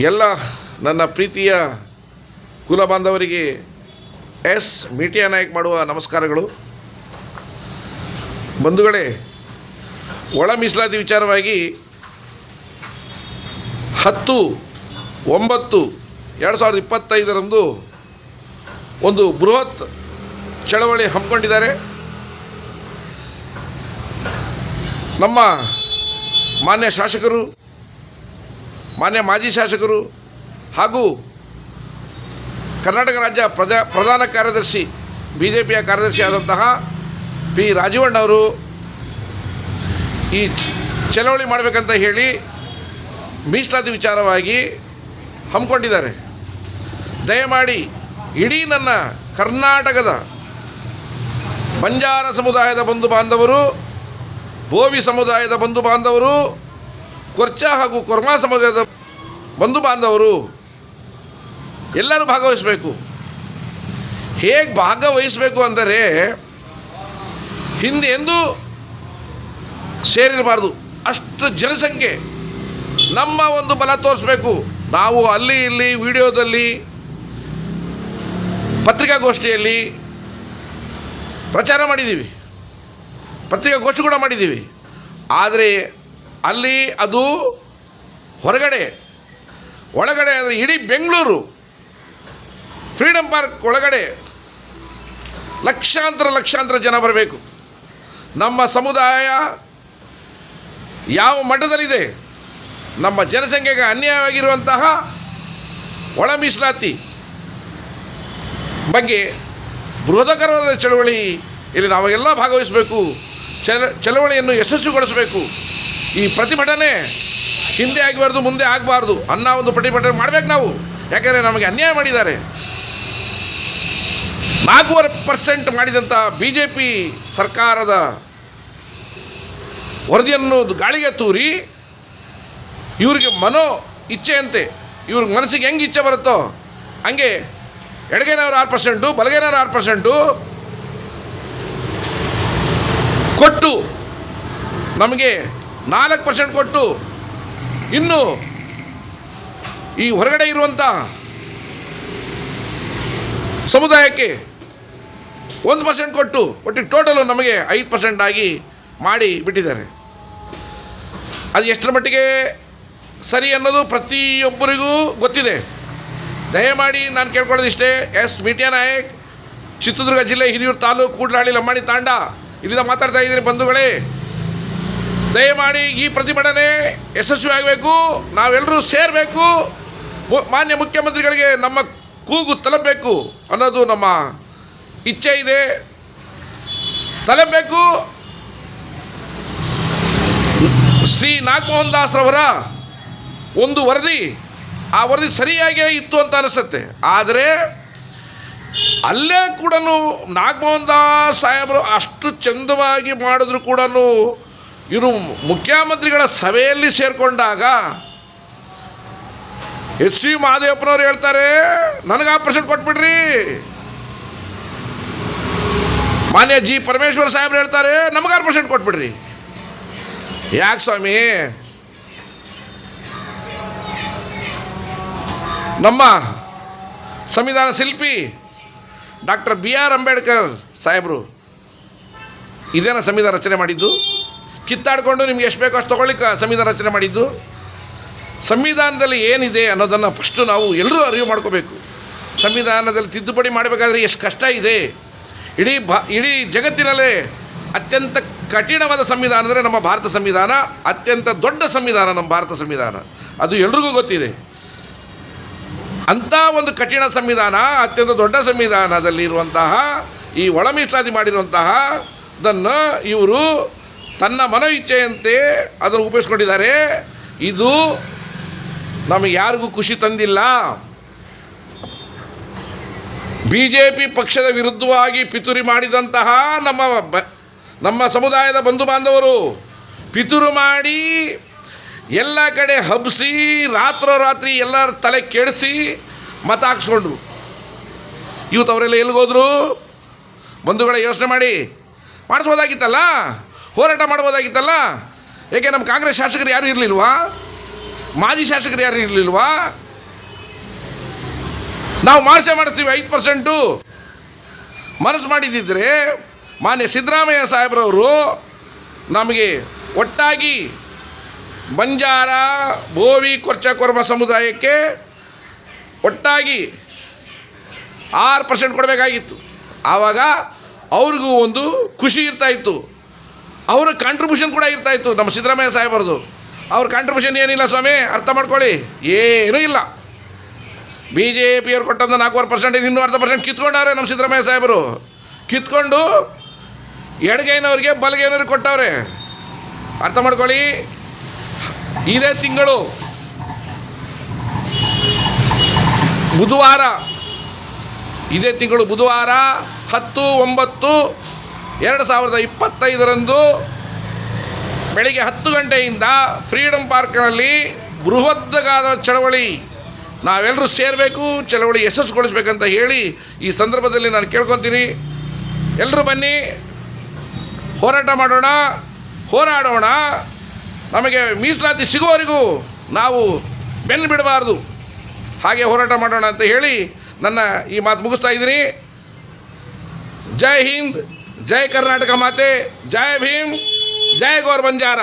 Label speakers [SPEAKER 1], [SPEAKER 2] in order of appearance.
[SPEAKER 1] ಎಲ್ಲ ನನ್ನ ಪ್ರೀತಿಯ ಕುಲ ಬಾಂಧವರಿಗೆ ಎಸ್ ಮೀಟಿಯಾ ನಾಯಕ್ ಮಾಡುವ ನಮಸ್ಕಾರಗಳು. ಬಂಧುಗಳೇ, ಒಳ ಮೀಸಲಾತಿ ವಿಚಾರವಾಗಿ ಹತ್ತು, ಒಂಬತ್ತು, ಎರಡು ಸಾವಿರದ ಇಪ್ಪತ್ತೈದರಂದು ಒಂದು ಬೃಹತ್ ಚಳವಳಿ ಹಮ್ಮಿಕೊಂಡಿದ್ದಾರೆ. ನಮ್ಮ ಮಾನ್ಯ ಶಾಸಕರು ಮಾನ್ಯ ಮಾಜಿ ಶಾಸಕರು ಹಾಗೂ ಕರ್ನಾಟಕ ರಾಜ್ಯ ಪ್ರಜಾ ಪ್ರಧಾನ ಕಾರ್ಯದರ್ಶಿ ಬಿ ಜೆ ಪಿಯ ಕಾರ್ಯದರ್ಶಿ ಆದಂತಹ ಪಿ ರಾಜೀವಣ್ಣವರು ಈ ಚ- ಚಳವಳಿ ಮಾಡಬೇಕಂತ ಹೇಳಿ ಮೀಸಲಾತಿ ವಿಚಾರವಾಗಿ ಹಮ್ಮಿಕೊಂಡಿದ್ದಾರೆ. ದಯಮಾಡಿ ಇಡೀ ನನ್ನ ಕರ್ನಾಟಕದ ಬಂಜಾರ ಸಮುದಾಯದ ಬಂಧು ಬಾಂಧವರು ಭೋವಿ ಸಮುದಾಯದ ಬಂಧು ಬಾಂಧವರು ಕೊರ್ಚ ಹಾಗೂ ಕೊರ್ಮಾ ಸಮುದಾಯದ ಬಂಧು ಬಾಂಧವರು ಎಲ್ಲರೂ ಭಾಗವಹಿಸಬೇಕು. ಹೇಗೆ ಭಾಗವಹಿಸಬೇಕು ಅಂದರೆ ಹಿಂದೆ ಎಂದೂ ಸೇರಿರಬಾರ್ದು. ಅಷ್ಟು ಜನಸಂಖ್ಯೆ ನಮ್ಮ ಒಂದು ಬಲ ತೋರಿಸ್ಬೇಕು. ನಾವು ಅಲ್ಲಿ ಇಲ್ಲಿ ವಿಡಿಯೋದಲ್ಲಿ, ಪತ್ರಿಕಾಗೋಷ್ಠಿಯಲ್ಲಿ ಪ್ರಚಾರ ಮಾಡಿದ್ದೀವಿ. ಪತ್ರಿಕಾಗೋಷ್ಠಿ ಕೂಡ ಮಾಡಿದ್ದೀವಿ. ಆದರೆ ಅಲ್ಲಿ ಅದು ಹೊರಗಡೆ, ಒಳಗಡೆ ಅಂದರೆ ಇಡೀ ಬೆಂಗಳೂರು ಫ್ರೀಡಮ್ ಪಾರ್ಕ್ ಒಳಗಡೆ ಲಕ್ಷಾಂತರ ಲಕ್ಷಾಂತರ ಜನ ಬರಬೇಕು. ನಮ್ಮ ಸಮುದಾಯ ಯಾವ ಮಟ್ಟದಲ್ಲಿದೆ, ನಮ್ಮ ಜನಸಂಖ್ಯೆಗೆ ಅನ್ಯಾಯವಾಗಿರುವಂತಹ ಒಳ ಮೀಸಲಾತಿ ಬಗ್ಗೆ ಬೃಹದಕರವಾದ ಚಳವಳಿ, ಇಲ್ಲಿ ನಾವೆಲ್ಲ ಭಾಗವಹಿಸಬೇಕು ಚಲ ಚಳವಳಿಯನ್ನು ಯಶಸ್ವಿಗೊಳಿಸಬೇಕು. ಈ ಪ್ರತಿಭಟನೆ ಹಿಂದೆ ಆಗಬಾರ್ದು, ಮುಂದೆ ಆಗಬಾರ್ದು ಅನ್ನೋ ಒಂದು ಪ್ರತಿಭಟನೆ ಮಾಡಬೇಕು ನಾವು. ಯಾಕೆಂದರೆ ನಮಗೆ ಅನ್ಯಾಯ ಮಾಡಿದ್ದಾರೆ. ನಾಲ್ಕೂವರೆ ಪರ್ಸೆಂಟ್ ಮಾಡಿದಂಥ ಬಿ ಜೆ ಪಿ ಸರ್ಕಾರದ ವರದಿಯನ್ನು ಗಾಳಿಗೆ ತೂರಿ, ಇವರಿಗೆ ಮನೋ ಇಚ್ಛೆಯಂತೆ, ಇವ್ರ ಮನಸ್ಸಿಗೆ ಹೆಂಗೆ ಇಚ್ಛೆ ಬರುತ್ತೋ ಹಂಗೆ ಎಡಗೈನವ್ರು ಆರು ಪರ್ಸೆಂಟು ಬಲಗೈನವ್ರು ಆರು ಪರ್ಸೆಂಟು ಕೊಟ್ಟು ನಮಗೆ ನಾಲ್ಕು ಪರ್ಸೆಂಟ್ ಕೊಟ್ಟು ಇನ್ನು ಈ ಹೊರಗಡೆ ಇರುವಂಥ ಸಮುದಾಯಕ್ಕೆ ಒಂದು ಪರ್ಸೆಂಟ್ ಕೊಟ್ಟು ಒಟ್ಟಿಗೆ ಟೋಟಲು ನಮಗೆ ಐದು ಪರ್ಸೆಂಟ್ ಆಗಿ ಮಾಡಿ ಬಿಟ್ಟಿದ್ದಾರೆ. ಅದು ಎಷ್ಟರ ಮಟ್ಟಿಗೆ ಸರಿ ಅನ್ನೋದು ಪ್ರತಿಯೊಬ್ಬರಿಗೂ ಗೊತ್ತಿದೆ. ದಯಮಾಡಿ ನಾನು ಕೇಳ್ಕೊಳ್ಳೋದಿಷ್ಟೇ, ಎಸ್ ಮೀಟಿಯಾ ನಾಯಕ್, ಚಿತ್ರದುರ್ಗ ಜಿಲ್ಲೆ ಹಿರಿಯೂರು ತಾಲೂಕು ಕೂಡ್ಲಾಳಿ ಲಂಬಾಣಿ ತಾಂಡ, ಇಲ್ಲಿಂದ ಮಾತಾಡ್ತಾ ಇದ್ದೀನಿ ಬಂಧುಗಳೇ. ದಯಮಾಡಿ ಈ ಪ್ರತಿಭಟನೆ ಯಶಸ್ವಿ ಆಗಬೇಕು. ನಾವೆಲ್ಲರೂ ಸೇರಬೇಕು. ಮಾನ್ಯ ಮುಖ್ಯಮಂತ್ರಿಗಳಿಗೆ ನಮ್ಮ ಕೂಗು ತಲುಪಬೇಕು ಅನ್ನೋದು ನಮ್ಮ ಇಚ್ಛೆ ಇದೆ. ತಲುಪಬೇಕು. ಶ್ರೀ ನಾಗಮೋಹನ್ ದಾಸ್ರವರ ಒಂದು ವರದಿ ಆ ವರದಿ ಸರಿಯಾಗೇ ಇತ್ತು ಅಂತ ಅನಿಸುತ್ತೆ. ಆದರೆ ಅಲ್ಲೇ ಕೂಡ ನಾಗಮೋಹನ್ ದಾಸ್ ಸಾಹೇಬರು ಅಷ್ಟು ಚಂದವಾಗಿ ಮಾಡಿದ್ರು ಕೂಡ ಇವರು ಮುಖ್ಯಮಂತ್ರಿಗಳ ಸಭೆಯಲ್ಲಿ ಸೇರಿಕೊಂಡಾಗ ಎಚ್ ಸಿ ಮಹಾದೇವಪ್ಪನವರು ಹೇಳ್ತಾರೆ, ನನಗೆ ಆ ಪರ್ಸೆಂಟ್ ಕೊಟ್ಬಿಡ್ರಿ. ಮಾನ್ಯ ಜಿ ಪರಮೇಶ್ವರ್ ಸಾಹೇಬ್ರು ಹೇಳ್ತಾರೆ, ನಮಗೆ ಆರು ಪರ್ಸೆಂಟ್ ಕೊಟ್ಬಿಡ್ರಿ. ಯಾಕೆ ಸ್ವಾಮಿ? ನಮ್ಮ ಸಂವಿಧಾನ ಶಿಲ್ಪಿ ಡಾಕ್ಟರ್ ಬಿ ಆರ್ ಅಂಬೇಡ್ಕರ್ ಸಾಹೇಬರು ಇದೇನ ಸಂವಿಧಾನ ರಚನೆ ಮಾಡಿದ್ದು? ಕಿತ್ತಾಡಿಕೊಂಡು ನಿಮ್ಗೆ ಎಷ್ಟು ಬೇಕೋ ಅಷ್ಟು ತೊಗೊಳ್ಳಿಕ್ಕೆ ಸಂವಿಧಾನ ರಚನೆ ಮಾಡಿದ್ದು. ಸಂವಿಧಾನದಲ್ಲಿ ಏನಿದೆ ಅನ್ನೋದನ್ನು ಫಸ್ಟು ನಾವು ಎಲ್ಲರೂ ಅರಿವು ಮಾಡ್ಕೋಬೇಕು. ಸಂವಿಧಾನದಲ್ಲಿ ತಿದ್ದುಪಡಿ ಮಾಡಬೇಕಾದ್ರೆ ಎಷ್ಟು ಕಷ್ಟ ಇದೆ. ಇಡೀ ಭಾ, ಇಡೀ ಜಗತ್ತಿನಲ್ಲೇ ಅತ್ಯಂತ ಕಠಿಣವಾದ ಸಂವಿಧಾನ ಅಂದರೆ ನಮ್ಮ ಭಾರತ ಸಂವಿಧಾನ, ಅತ್ಯಂತ ದೊಡ್ಡ ಸಂವಿಧಾನ ನಮ್ಮ ಭಾರತ ಸಂವಿಧಾನ. ಅದು ಎಲ್ರಿಗೂ ಗೊತ್ತಿದೆ. ಅಂಥ ಒಂದು ಕಠಿಣ ಸಂವಿಧಾನ, ಅತ್ಯಂತ ದೊಡ್ಡ ಸಂವಿಧಾನದಲ್ಲಿರುವಂತಹ ಈ ಒಳ ಮೀಸಲಾತಿ ಮಾಡಿರುವಂತಹ ಇವರು ತನ್ನ ಮನೋ ಇಚ್ಛೆಯಂತೆ ಅದನ್ನು ಉಪಯೋಗಿಸ್ಕೊಂಡಿದ್ದಾರೆ. ಇದು ನಮಗೆ ಯಾರಿಗೂ ಖುಷಿ ತಂದಿಲ್ಲ. ಬಿ ಜೆ ಪಿ ಪಕ್ಷದ ವಿರುದ್ಧವಾಗಿ ಪಿತೂರಿ ಮಾಡಿದಂತಹ ನಮ್ಮ ಬ, ನಮ್ಮ ಸಮುದಾಯದ ಬಂಧು ಬಾಂಧವರು, ಪಿತುರು ಮಾಡಿ ಎಲ್ಲ ಕಡೆ ಹಬ್ಬಿಸಿ ರಾತ್ರೋರಾತ್ರಿ ಎಲ್ಲರ ತಲೆ ಕೆಡಿಸಿ ಮತ ಹಾಕ್ಸ್ಕೊಂಡ್ರು. ಇವತ್ತು ಅವರೆಲ್ಲ ಎಲ್ಲಿಗೋದ್ರು? ಬಂಧುಗಳ ಯೋಚನೆ ಮಾಡಿ. ಮಾಡಿಸ್ಬೋದಾಗಿತ್ತಲ್ಲ? ಹೋರಾಟ ಮಾಡ್ಬೋದಾಗಿತ್ತಲ್ಲ ಏಕೆ ನಮ್ಮ ಕಾಂಗ್ರೆಸ್ ಶಾಸಕರು ಯಾರು ಇರಲಿಲ್ವಾ? ಮಾಜಿ ಶಾಸಕರು ಯಾರು ಇರಲಿಲ್ವಾ? ನಾವು ಮಾಡಿಸೇ ಮಾಡಿಸ್ತೀವಿ ಐದು ಪರ್ಸೆಂಟು. ಮನಸ್ಸು ಮಾಡಿದ್ದಿದ್ರೆ ಮಾನ್ಯ ಸಿದ್ದರಾಮಯ್ಯ ಸಾಹೇಬ್ರವರು ನಮಗೆ ಒಟ್ಟಾಗಿ ಬಂಜಾರ, ಬೋವಿ, ಕೊರ್ಚ, ಕೊರ್ಮ ಸಮುದಾಯಕ್ಕೆ ಒಟ್ಟಾಗಿ ಆರು ಪರ್ಸೆಂಟ್ ಕೊಡಬೇಕಾಗಿತ್ತು. ಆವಾಗ ಅವ್ರಿಗೂ ಒಂದು ಖುಷಿ ಇರ್ತಾಯಿತ್ತು ಅವರ ಕಾಂಟ್ರಿಬ್ಯೂಷನ್ ಕೂಡ ಇರ್ತಾಯಿತ್ತು ನಮ್ಮ ಸಿದ್ದರಾಮಯ್ಯ ಸಾಹೇಬರದು. ಅವ್ರ ಕಾಂಟ್ರಿಬ್ಯೂಷನ್ ಏನಿಲ್ಲ ಸ್ವಾಮಿ, ಅರ್ಥ ಮಾಡ್ಕೊಳ್ಳಿ. ಏನೂ ಇಲ್ಲ. ಬಿ ಜೆ ಪಿಯವ್ರು ಕೊಟ್ಟಂಥ ನಾಲ್ಕೂವರೆ ಪರ್ಸೆಂಟ್ ಇನ್ನೂ ಅರ್ಧ ಪರ್ಸೆಂಟ್ ಕಿತ್ಕೊಂಡವ್ರೆ ನಮ್ಮ ಸಿದ್ದರಾಮಯ್ಯ ಸಾಹೇಬರು. ಕಿತ್ಕೊಂಡು ಎಡಗೈನವ್ರಿಗೆ ಬಲಗೈನವ್ರಿಗೆ ಕೊಟ್ಟವ್ರೆ. ಅರ್ಥ ಮಾಡ್ಕೊಳ್ಳಿ. ಇದೇ ತಿಂಗಳು ಬುಧವಾರ, ಇದೇ ತಿಂಗಳು ಬುಧವಾರ ಹತ್ತು, ಒಂಬತ್ತು ಎರಡು ಸಾವಿರದ ಇಪ್ಪತ್ತೈದರಂದು ಬೆಳಿಗ್ಗೆ ಹತ್ತು ಗಂಟೆಯಿಂದ ಫ್ರೀಡಮ್ ಪಾರ್ಕ್ನಲ್ಲಿ ಬೃಹದ್ದಗಾದ ಚಳವಳಿ. ನಾವೆಲ್ಲರೂ ಸೇರಬೇಕು, ಚಳವಳಿ ಯಶಸ್ಸುಗೊಳಿಸ್ಬೇಕಂತ ಹೇಳಿ ಈ ಸಂದರ್ಭದಲ್ಲಿ ನಾನು ಕೇಳ್ಕೊತೀನಿ. ಎಲ್ಲರೂ ಬನ್ನಿ. ಹೋರಾಟ ಮಾಡೋಣ. ಹೋರಾಡೋಣ. ನಮಗೆ ಮೀಸಲಾತಿ ಸಿಗುವವರೆಗೂ ನಾವು ಬೆನ್ನು ಬಿಡಬಾರ್ದು. ಹಾಗೆ ಹೋರಾಟ ಮಾಡೋಣ ಅಂತ ಹೇಳಿ ನನ್ನ ಈ ಮಾತು ಮುಗಿಸ್ತಾ ಇದ್ದೀನಿ. ಜೈ ಹಿಂದ್. ಜೈ ಕರ್ನಾಟಕ ಮಾತೆ ಜೈ ಭೀಮ್ ಜೈ ಗೌರ್ ಬಂಜಾರ